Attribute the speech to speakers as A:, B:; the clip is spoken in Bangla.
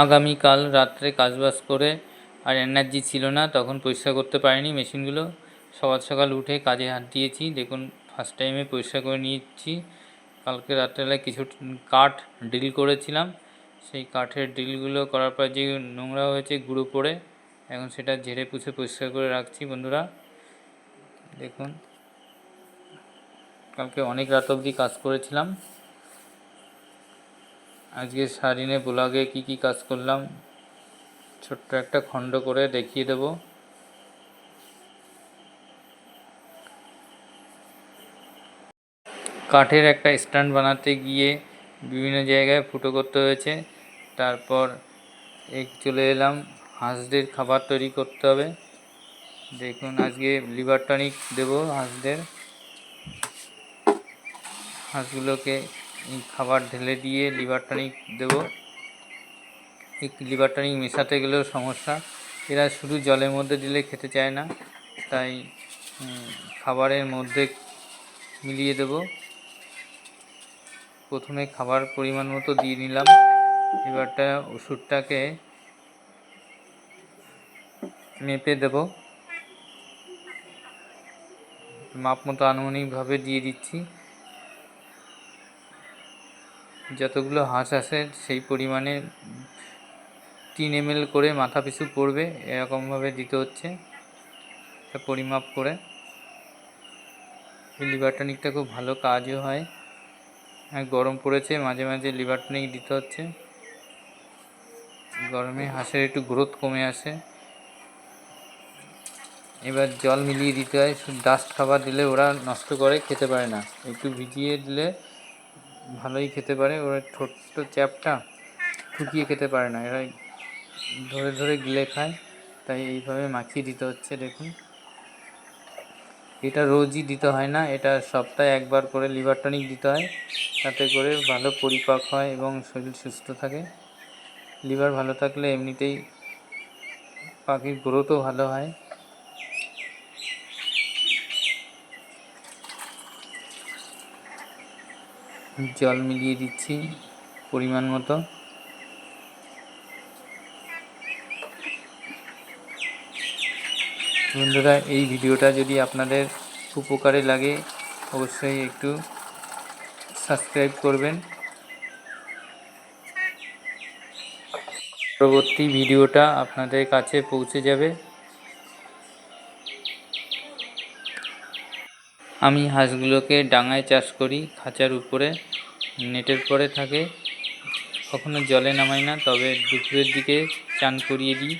A: আগামীকাল রাত্রে কাজবাজ করে আর এনার্জি ছিল না, তখন পরিষ্কার করতে পারিনি মেশিনগুলো। সকাল সকাল উঠে কাজে হাত দিয়েছি। দেখুন ফার্স্ট টাইমে পরিষ্কার করে নিচ্ছি কালকে রাত্রেবেলায় কিছু কাঠ ড্রিল করেছিলাম। সেই কাঠের ড্রিলগুলো করার পর যে নোংরা হয়েছে গুঁড়ো পড়ে এখন সেটা ঝেড়ে পুছে পরিষ্কার করে রাখছি বন্ধুরা। দেখুন, কালকে অনেক রাত অবধি কাজ করেছিলাম। আজকে সারিনে ব্লগে কি কি কাজ করলাম, ছোট্ট একটা খণ্ড করে দেখিয়ে দেব। কাঠের একটা স্ট্যান্ড বানাতে গিয়ে বিভিন্ন জায়গায় ফুটো করতে হয়েছে। তারপর এক চলে এলাম, হাঁসদের খাবার তৈরি করতে হবে। দেখুন, আজকে লিভার টনিক দেবো হাঁসদের। হাঁসগুলোকে খাবার ঢেলে দিয়ে লিভার টনিক দেবো। এই লিভার টনিক মেশাতে গেলেও সমস্যা। এরা শুধু জলের মধ্যে দিলে খেতে চায় না, তাই খাবারের মধ্যে মিলিয়ে দেব। প্রথমে খাবার পরিমাণ মতো দিয়ে নিলাম। এবারটা ওষুধটাকে মেপে দেব। মাপ মতো আনুমানিকভাবে দিয়ে দিচ্ছি। যতগুলো হাঁস আছে, সেই পরিমাণে তিন এম করে মাথা পিছু পড়বে, এরকমভাবে দিতে হচ্ছে। পরিমাপ করে। লিভার টনিকটা খুব ভালো কাজও হয়। আর গরম পড়েছে, মাঝে মাঝে লিভার টনিক দিতে হচ্ছে। গরমে হাঁসের একটু গ্রোথ কমে আসে। এবার জল মিলিয়ে দিতে হয়। ডাস্ট খাবার দিলে ওরা নষ্ট করে, খেতে পারে না। একটু ভিজিয়ে দিলে ভালোই খেতে পারে। ওরা ছোট্ট চ্যাপটা ঠুকিয়ে খেতে পারে না। এরা ধরে ধরে গিলে খায়। তাই এইভাবে মাখিয়ে দিতে হচ্ছে, দেখুন। এটা রোজই দিতে হয় না। এটা সপ্তাহে একবার করে লিভার টনিক দিতে হয়। তাতে করে ভালো পরিপাক হয় এবং শরীর সুস্থ থাকে। লিভার ভালো থাকলে এমনিতেই পাখির গ্রোথও ভালো হয়। জল মিলিয়ে দিচ্ছি পরিমাণ মতো। বন্ধুরা, এই ভিডিওটা যদি আপনাদের উপকারে লাগে, অবশ্যই একটু সাবস্ক্রাইব করবেন। পরবর্তী ভিডিওটা আপনাদের কাছে পৌঁছে যাবে। আমি হাঁসগুলোকে ডাঙায় চাষ করি, খাঁচার উপরে, নেটের পরে থাকে। কখনো জলে নামাই না, তবে দুপুরের দিকে চান করিয়ে দিই।